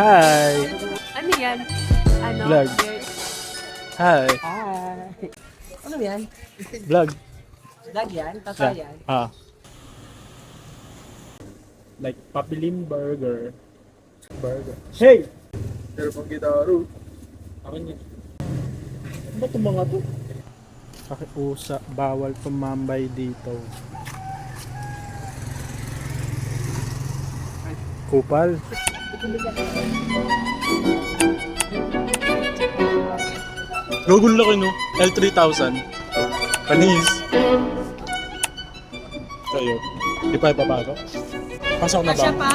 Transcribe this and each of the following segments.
Hi! Ano yan? Ano? Vlog. Hi! Hi. Ano yan? Vlog. Vlog yan? Tata yan? Ah. Like Papilim Burger. Burger. Hey! Pero pang gitaro. Akin yun. Ano ba itong mga to? Pakiusa, bawal tumambay dito. Kupal. Gagol laki no? L3000. Panis. Kayo. Di pa ipapasok? Pasok na ba? Kasya pa?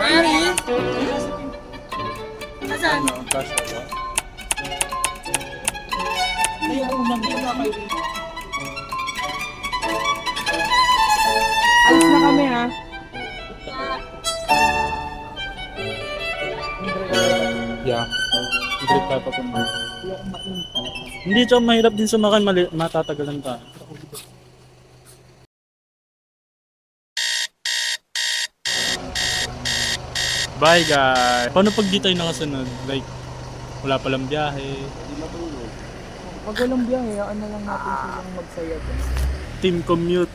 Mary? Asan? Ano? Kasya ba? Alis Yeah. Hindi pa pa Hindi siya mahirap din sumakay, mali, matatagalan ka. Bye guys! Paano pag di tayo nakasunod? Like, wala palang biyahe. Pag walang biyahe, ano na lang natin silang magsaya. Team commute.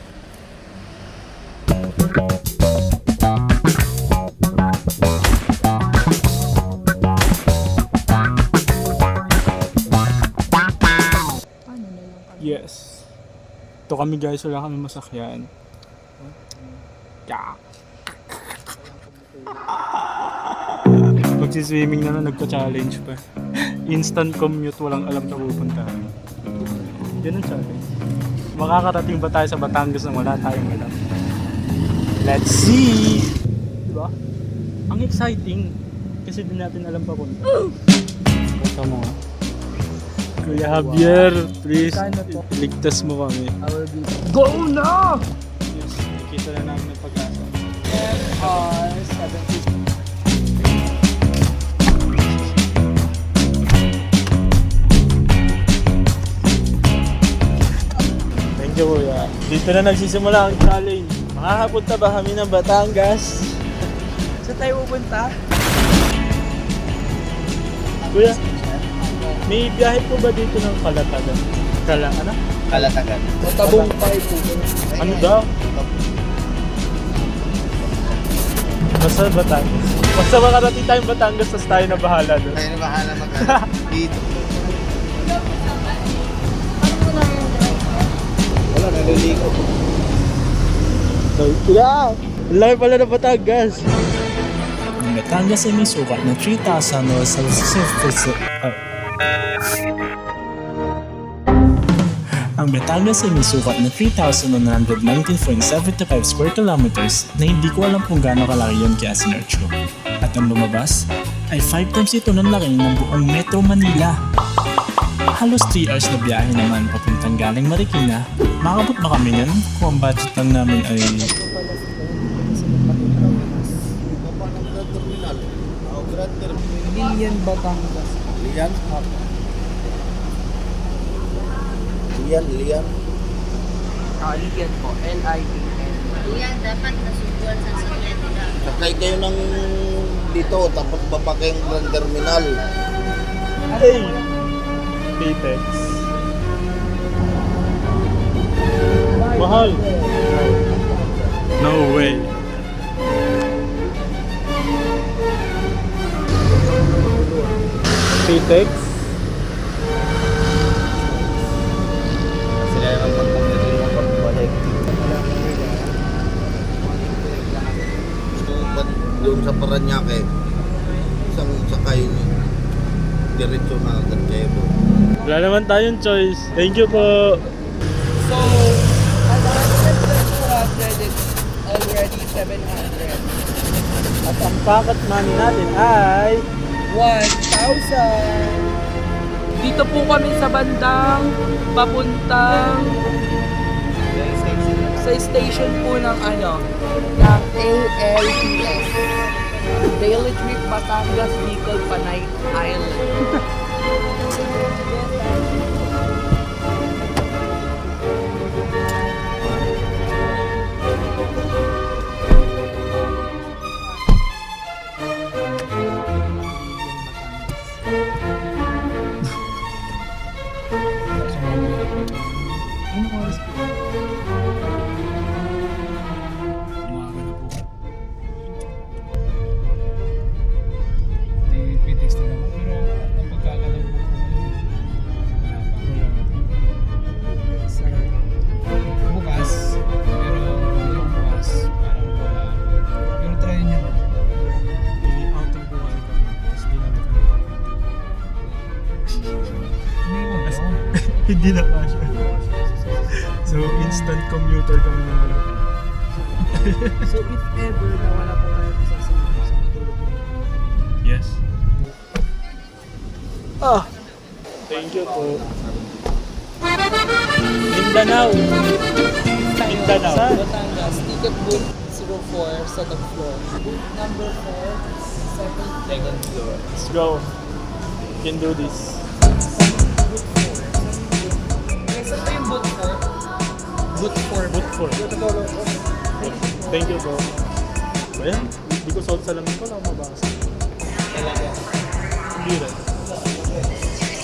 Ito kami guys, wala kami masakyan. Yeah. Magsiswimming na lang, nagka-challenge pa. Instant commute, walang alam na pupuntahan. Yan ang challenge. Makakarating ba tayo sa Batangas na wala tayong alam? Let's see! Diba? Ang exciting. Kasi di natin alam pa kung. Punta mo nga. Kuya Javier, please? Ligtas mo kami. Be... Go na! Yes, nakita na namin ang pag-asa. MR 750. Thank you, Kuya. Dito na nagsisimula ang challenge. Makakapunta ba kami ng Batangas? Saan tayo pupunta? Kuya, may biyahe po ba dito ng Kalatagan? Kala, ano? Kalatagan. Matabong tayo po. Ano daw? Basta Batangas. Basta makarating tayong Batangas, tapos tayo na bahala doon. Tayo na bahala mag dito. Wala, naliligo. Ang laki pala ng Batangas! Ang Batangas ay may sukat na 3,000 o sa uh, Ang Batangas ay may sukat na 3,119.75 square kilometers na hindi ko alam kung gaano kalaki yun kaya sinerch ko. At ang lumabas ay 5 times ito ng laki ng buong Metro Manila. Halos 3 hours na biyahe naman papuntang galing Marikina. Makabot ba kami yan kung ang budget lang namin ay Lilian Batangas. Lian? Lian, Lian. Ah, Lilian po. L-I-A-N. Yan, dapat nasubuan sa sakyan nila. Sakay kayo ng dito, tapos baba kayong Grand Terminal. Hey! Paytex. Mahal! No way. Paytex? Sila yung pagpapit yung pagbalik. So, ba't doon sa Paranaque, isang sakay diretso na agad kayo doon. Wala naman tayong choice. Thank you po. So, ang budget na 200 is already 700. At ang pocket money natin ay 1,000! Dito po kami sa bandang papuntang sa station po ng ano, ng ALPS. Daily trip Batangas, Bicol, Panay Island. Hindi na kasha. so, instant commuter kami ng walang so, if ever na wala pa tayo masasama sa matulog? Yes. Ah! Thank you po. Mindanao. Mindanao. Saan? Batangas. Ticket booth 04, second floor. Booth number 4, second, second floor. Let's go. We can do this. Booth 4. Booth 4. Boot for. Thank you po. Ayan, hindi ko suot sa lamin ko, lang mabasa. Hindi rin.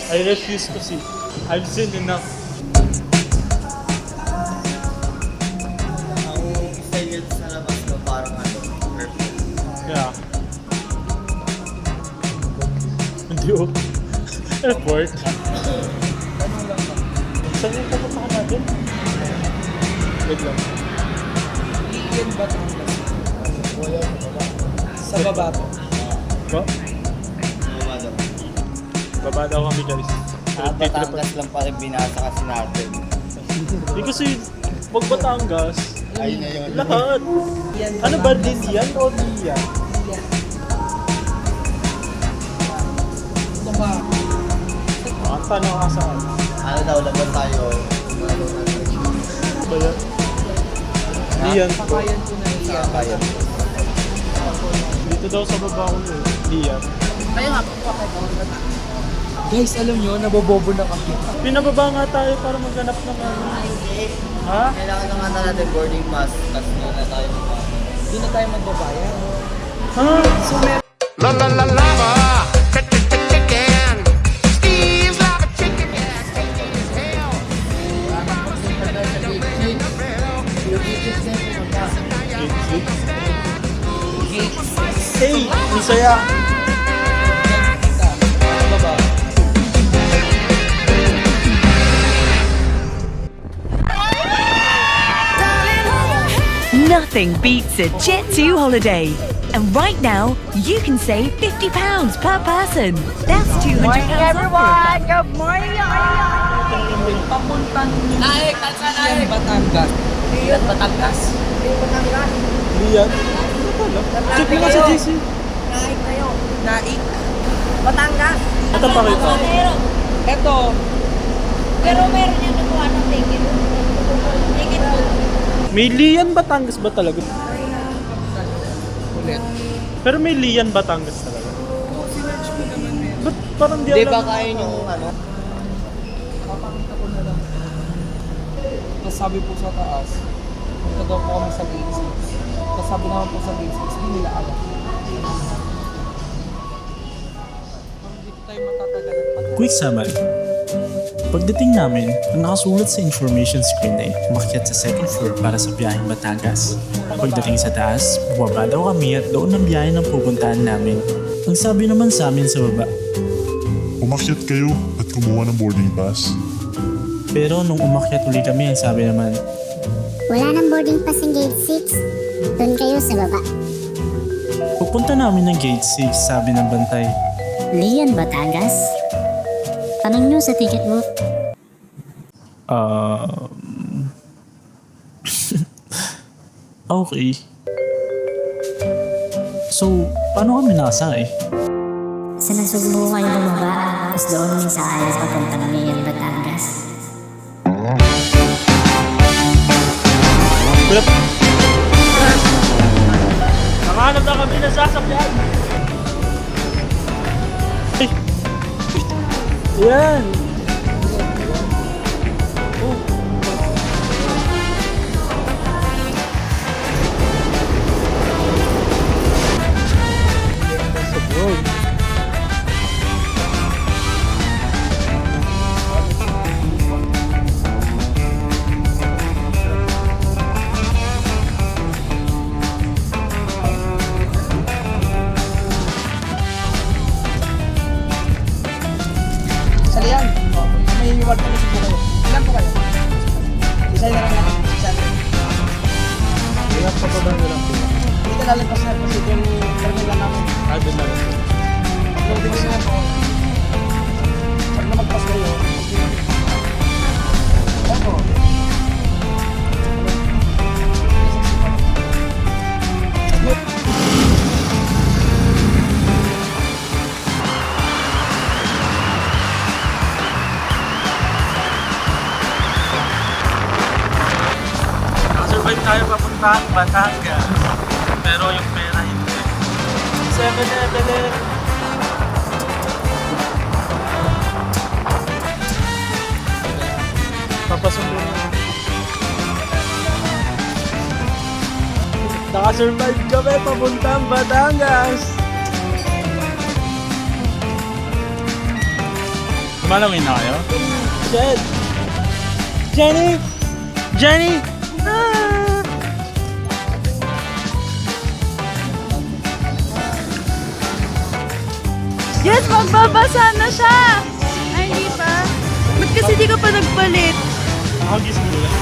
I refuse to see. I've seen enough. Ang style sa labas mo parang ano, perfect. Yeah. Hindi oh. Airport. Saan yung pupunta ka natin? Wait lang. Lian Batangas. Sa baba to. Ba? Bumaba daw. Baba daw kami guys. Ah, Batangas lang pala binasa kasi natin. Hindi kasi pag Batangas, Ayun na yun. lahat. Ano ba din yan o di yan? Ito ba? Ah, tanong ka saan? Ano daw, laban tayo. Ano na Ba yan? Di yan po. Pakayan ko na iyan. Kaya. Dito daw sa baba ko yun. Di yan. Kaya nga, Guys, alam nyo, nabobobo na kami. Pinababa nga tayo para maghanap ng ano. Ha? Kailangan na nga na natin boarding pass kasi na na tayo mag Hindi na tayo magbabayad. Ha? So, meron La la la lava, chicken. Hey, Isaya. baba. Nothing beats a Jet2 holiday. And right now, you can save £50 per person. That's £200 morning, everyone! Good morning! Papuntang Naik, Lian Batangas. Lian Batangas. Di yan. Check mo nga sa JC. Naik. Ito pa kita. Eto, Pero meron yung nakuha ng ticket. Ticket po. May Lian Batangas ba talaga? ulit. Pero may Lian Batangas talaga. Ba't parang di Di alam? ba kaya yung ano? Papakita ko na lang. Tapos sabi po sa taas, punta daw po kami sa gate 6. Tapos sabi naman po sa gate 6, hindi nila alam. Quick summary. Pagdating namin, ang nakasulat sa information screen ay umakyat sa second floor para sa biyaheng Batangas. Pagdating sa taas, bumaba daw kami at doon ang biyahe ng pupuntahan namin. Ang sabi naman sa amin sa baba, Umakyat kayo at kumuha ng boarding pass. pero nung umakyat uli kami, ang sabi naman, Wala nang boarding pass ng gate 6. Doon kayo sa baba. pupunta namin ng gate 6, sabi ng bantay. Lian, Batangas? Tanong nyo sa ticket mo. Um... okay. So, paano kami nakasakay? Sa nasugbo kayo bumaba, tapos doon yung sa ayaw papunta ng Lian, Batangas. Nakahanap na kami ng sasakyan. Yeah. nakasurvive kami papuntang Batangas. Malangin na kayo? Jen! Jenny! Jenny! Ah! Yes, magbabasa na siya! Ay, hindi pa. Ba't kasi di ka pa nagpalit? Ako gising